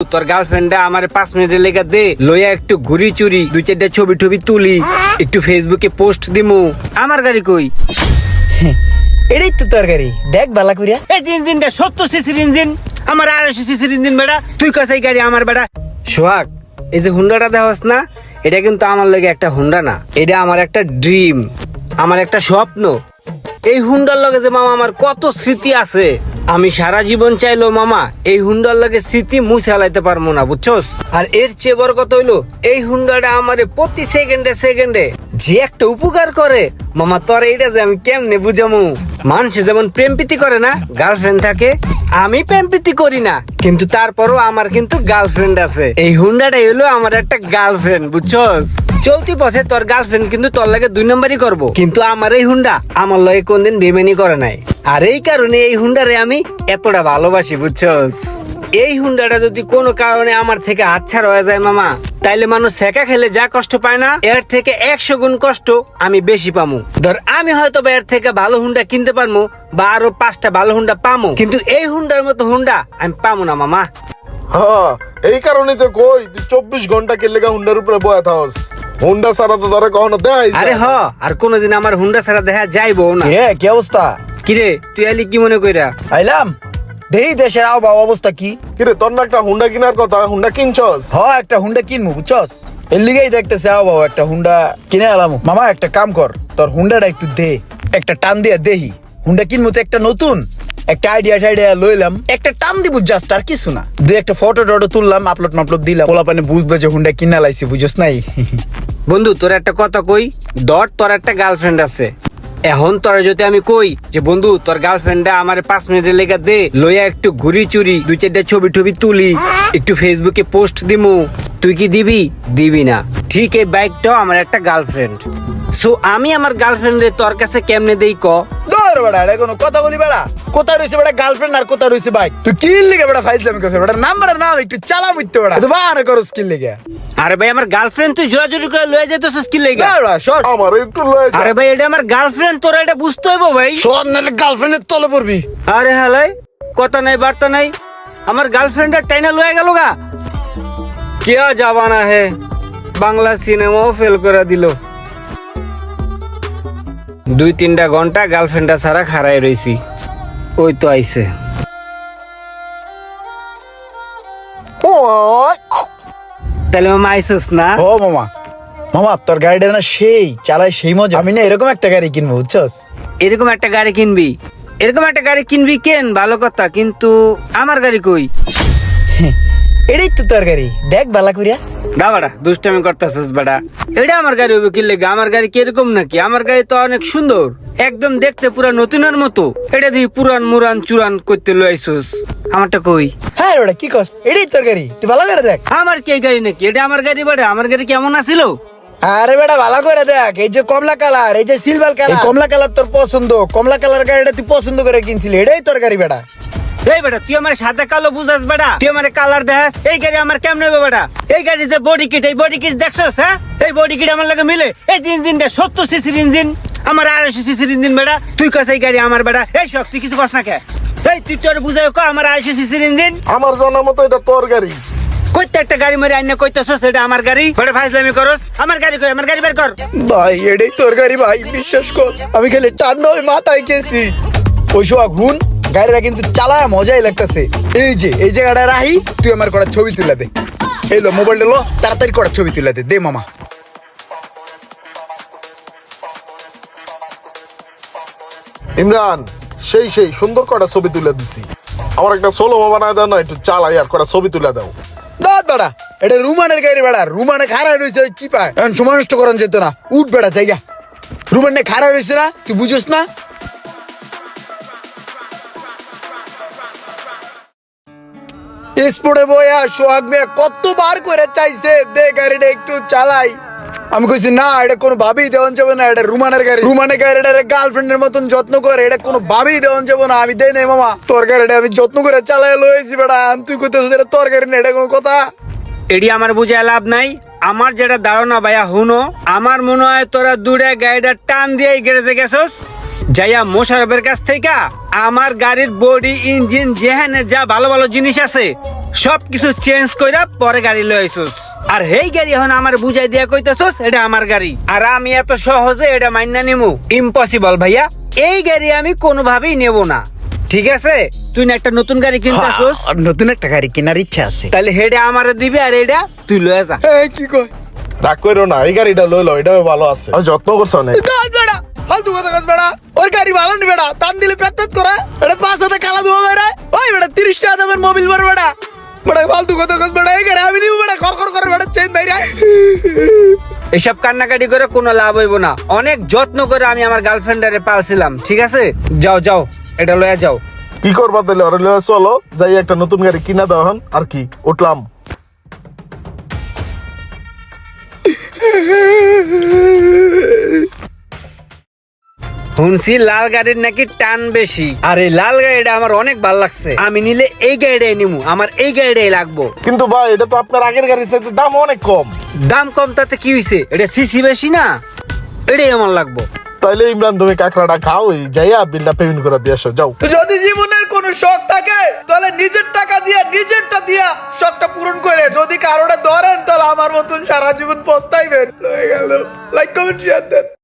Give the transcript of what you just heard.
তোর গার্লফ্রেন্ডটা আমার পাঁচ মিনিটের লেগে দে লইয়া একটু ঘুরি চুরি দুই চারটা ছবি টবি তুলি একটু ফেসবুকে পোস্ট দিমু। আমার গাড়ি কই? এটাই তো তরকারি দেখ বালা করিয়া এই ইঞ্জিনটা সত্তর সিসির ইঞ্জিন আমার আড়াইশো সিসির ইঞ্জিন বেটা তুই কাছে গাড়ি আমার বেটা। সোহাগ এই যে হুন্ডাটা দেওয়াস না এটা কিন্তু আমার লাগে একটা হুন্ডা না। এটা আমার একটা ড্রিম আমার একটা স্বপ্ন। এই হুন্ডার লগে যে মামা আমার কত স্মৃতি আছে। আমি সারা জীবন চাইলো, মামা, এই হুন্ডার লাগে স্মৃতি মুছে হালাইতে পারব না, বুঝছস? আর এর চেয়ে বড় কথা হইল, এই হুন্ডাটা আমারে প্রতি সেকেন্ডে সেকেন্ডে যে একটা উপকার করে মামা, তোর এইটা যে আমি কেমনে বুঝামু? মানুষ যেমন প্রেম প্রীতি করে না গার্লফ্রেন্ড থাকে, আমি প্রেম প্রীতি করি না। কিন্তু তারপরও আমার কিন্তু গার্লফ্রেন্ড আছে। এই হুন্ডাটাই হলো আমার একটা গার্লফ্রেন্ড বুঝছস? চলতি পথে তোর গার্লফ্রেন্ড কিন্তু তোর লাগে দুই নম্বরই করব। কিন্তু আমার এই হুন্ডা, আমার লগে কোনদিন বেমেনি করে নাই। আর এই কারণে এই হুন্ডারে আমি এতটা ভালোবাসি, বুঝছস? এই হুন্ডাটা যদি কোনো কারণে আমার থেকে হাতছাড়া হয়ে যায়, মামা তাইলে মানুষ সেকা খেলে যা কষ্ট পায় না এর থেকে একশো গুণ কষ্ট আমি বেশি পামু। ধর আমি হয়তো বা এর থেকে ভালো হুন্ডা কিনতে পারব বা আরও পাঁচটা ভালো হুন্ডা পামু কিন্তু এই হুন্ডার মতো হুন্ডা আমি পামু না মামা। হ্যাঁ এই কারণে তো কই তুই চব্বিশ ঘণ্টা কে লেগা হুন্ডার উপরে বয়া থাকস হুন্ডা ছাড়া তো ধরে কখনো দেয় আরে হ আর কোনোদিন আমার হুন্ডা ছাড়া দেখা যাইবো না। কিরে কি অবস্থা? কিরে তুই আলি কি মনে কইরা? আইলাম। দেই দেশের আবহাওয়া অবস্থা কি? কিরে তোর না একটা হুন্ডা কেনার কথা? হুন্ডা কিনছস? হ একটা হুন্ডা কিনবো বুঝছস? এর লিগেই দেখতেছে আবহাওয়া একটা হুন্ডা কিনে আলাম। মামা একটা কাম কর তোর হুন্ডাটা একটু দে একটা টান দিয়া দেহি। হুন্ডা কিনবো তো একটা নতুন একটা আইডিয়া টাইডিয়া লইলাম। একটা টান দিব জাস্ট আর কিছু না। দুই একটা ফটো টটো তুললাম আপলোড মাপলোড দিলাম। পোলা পানে বুঝলো যে হুন্ডা কিনা লাইছি বুঝছ নাই? বন্ধু তোর একটা কথা কই? ডট তোর একটা গার্লফ্রেন্ড আছে। এখন তোরা যদি আমি কই যে, বন্ধু, তোর গার্লফ্রেন্ডটা আমার পাঁচ মিনিটের লেগে দে, লইয়া একটু ঘুরি চুরি, দুই চারটা ছবি টবি তুলি, একটু ফেসবুকে পোস্ট দিমু, তুই কি দিবি? দিবি না। ঠিক এই বাইকটাও আমার একটা গার্লফ্রেন্ড সো আমি আমার গার্লফ্রেন্ডে তোর কাছে কেমনে দেই ক? বেড়া এটা কোনো কথা বলি বেড়া। কোথায় রয়েছে বেড়া গার্লফ্রেন্ড আর কোথায় রয়েছে বাইক তুই কি লিগে বেড়া ফাইজলাম কাছে বেড়া নাম্বার নাম একটু চালা মুইতে বেড়া। তো বাহানা করো স্কিল লিগে। আরে ভাই আমার গার্লফ্রেন্ড তুই জোরাজুরি করে লয়ে কি লেগে? বেড়া শর্ট আমারও একটু লয়ে যা। আরে ভাই এটা আমার গার্লফ্রেন্ড তোরা এটা বুঝতে হইব ভাই। শর্ট নালে গার্লফ্রেন্ডের তলে পড়বি। আরে হালাই কথা নাই বার্তা নাই। আমার গার্লফ্রেন্ডের টাইনা লয়ে গেল গা। কেয়া জাবানা হে বাংলা সিনেমাও ফেল করে দিল। দুই তিনটা ঘণ্টা গার্লফ্রেন্ডটা ছাড়া খাড়াই রইছি। ওই তো আইছে। তাহলে মামা আইসস না? ও মামা। মামা তোর গাড়িটা না সেই চালায় সেই মজা। আমি না এরকম একটা গাড়ি কিনবো বুঝছস? এরকম একটা গাড়ি কিনবি? এরকম একটা গাড়ি কিনবি কেন? ভালো কথা কিন্তু আমার গাড়ি কই? এটাই তো তোর গাড়ি। দেখ বালা করিয়া বাড়া দুষ্টামি করতেছিস বেটা। এটা আমার গাড়ি হবে কি লেগে? আমার গাড়ি কীরকম নাকি? আমার গাড়ি তো অনেক সুন্দর। একদম দেখতে পুরা নতুনের মতো। এটা দিয়ে পুরান মুরান চুরান করতে লইছস আমারটা কই? হ্যাঁ ওটা কি কস? এটাই তোর গাড়ি। তুই ভালো করে দেখ। আমার কি গাড়ি নাকি? এটা আমার গাড়ি বেটা। আমার গাড়ি কেমন আছিল? আরে বেটা ভালো করে দেখ। এই যে কমলা কালার এই যে সিলভার কালার। কমলা কালার তোর পছন্দ। কমলা কালার গাড়িটা তুই পছন্দ করে কিনছিলি। এটাই তোর গাড়ি বেটা। এই বেটা তুই আমার সাদা কালো বুঝাস বেটা। তুই আমার কালার দেখাস এই গাড়ি আমার কেমন হবে বেটা? এই গাড়ি যে বডি কিট এই বডি কিট দেখছস হ্যাঁ? এই বডি কিট আমার লাগে মিলে। এই যে ইঞ্জিনটা সত্তর সিসির ইঞ্জিন আমার আড়াইশো সিসির ইঞ্জিন বেটা। তুই কাছে এই গাড়ি আমার বেটা। এই সব তুই কিছু কস না কে? এই তুই তোর বুঝাই ক আমার আড়াইশো সিসির ইঞ্জিন আমার জানা মতো এটা তোর গাড়ি। কইতে একটা গাড়ি মারি আইনা কইতেছস এটা আমার গাড়ি। বেটা ফাইজলামি করস। আমার গাড়ি কই আমার গাড়ি বের কর। ভাই এটাই তোর গাড়ি ভাই বিশ্বাস কর। আমি খালি টান ওই মাথায় গেছি। ওই হুন গাড়িটা কিন্তু চালায় মজাই লাগতেছে। এই যে এই জায়গাটা রাহি তুই আমার কটা ছবি তুলে দে। এই লো মোবাইলটা লো তাড়াতাড়ি কটা ছবি তুলে দে দে মামা। ইমরান সেই সেই সুন্দর কটা ছবি তুলে দিছি। আমার একটা সোলো বানায় দাও না একটু চালাই আর কটা ছবি তুলে দাও। দাঁত বেড়া এটা রুমানের গাড়ি বেড়া রুমানে খাড়া রয়েছে ওই চিপায়। এখন সময় নষ্ট করান যেত না উঠ বেড়া জায়গা রুমানে খাড়া রয়েছে না তুই বুঝোস না স্পোর্টে বইয়া সোহাগ মিয়া কতবার করে চাইছে? দে গাড়িটা একটু চালাই। আমি কইছি, না, এটা কোনো ভাবেই দেওয়ান যাবে না, এটা রুমানের গাড়ি। রুমানের গাড়িটা গার্লফ্রেন্ডের মতন যত্ন করে, এটা কোনো ভাবেই দেওয়ান যাবে না, আমি দেই নাই মামা। তোর গাড়িটা আমি যত্ন করে চালাই বেড়া আর তুই কইতেছিস এটা তোর গাড়ি না, এটা কোনো কথা? এডি আমার বুঝে লাভ নাই। আমার যেটা ধারণা ভাইয়া, হুনো, আমার মনে হয় তোরা দূরে গাড়িটা টান দিয়ে গ্যারেজে গেছস। যাইয়া মোশারফের কাছ থেকে আমার গাড়ির বডি ইঞ্জিন যেখানে যা ভালো ভালো জিনিস আছে সব কিছু চেঞ্জ কইরা পরে গাড়ি লই আইছস আর হেই গাড়ি এখন আমার বুঝাই দিয়া কইতেছস এটা আমার গাড়ি। আর আমি এত সহজে এটা মাইনা নিমু। ইম্পসিবল ভাইয়া। এই গাড়ি আমি কোনোভাবেই নেব না। ঠিক আছে? তুই না একটা নতুন গাড়ি কিনতেছস? হ্যাঁ, নতুন একটা গাড়ি কেনার ইচ্ছা আছে। তাহলে হেডে আমারে দিবি আর এটা তুই লয়ে যা। এই কি কয়? রাগ করো না এই গাড়িটা লই লো এটা ভালো আছে। যত্ন করছ বেড়া ফালতু কথা গাছ বেড়া। ওর গাড়ি ভালো নি বেড়া। টান দিলে পেট পেট করে। এটা পাঁচ হাতে কালা ধোয়া বেড়া। ওই বেড়া তিরিশ টাকা দামের মোবিল বার বেড়া। বেড়া ফালতু কথা গাছ বেড়া। এই গাড়ি আমি নিব বেড়া। খর খর করে বেড়া চেন বাইরে এসব কান্নাকাটি করে কোনো লাভ হইব না। অনেক যত্ন করে আমি আমার গার্লফ্রেন্ডারে পালছিলাম ঠিক আছে? যাও যাও এটা লয়ে যাও। কি করবা তাহলে? ওরে লয়ে চলো। যাই একটা নতুন গাড়ি কিনা দাও হন আর কি? উঠলাম। শুনছি লাল গাড়ির নাকি টান বেশি। আর এই লাল গাড়িটা আমার অনেক ভালো লাগছে। আমি নিলে এই গাড়িটাই নিমু আমার এই গাড়িটাই লাগবো। কিন্তু ভাই এটা তো আপনার আগের গাড়ির সাথে দাম অনেক কম। দাম কম তাতে কি হইছে? এটা সিসি বেশি না? এটাই আমার লাগবো। তাইলে ইমরান তুমি কাঁকড়াটা খাও এই যাইয়া বিলটা পেমেন্ট করে দিয়ে আসো যাও। যদি জীবনের কোনো শখ থাকে তাহলে নিজের টাকা দিয়া নিজেরটা দিয়া শখটা পূরণ করে। যদি কারোটা ধরেন তাহলে আমার মতন সারা জীবন পস্তাইবেন। হয়ে গেল। লাইক কমেন্ট শেয়ার দেন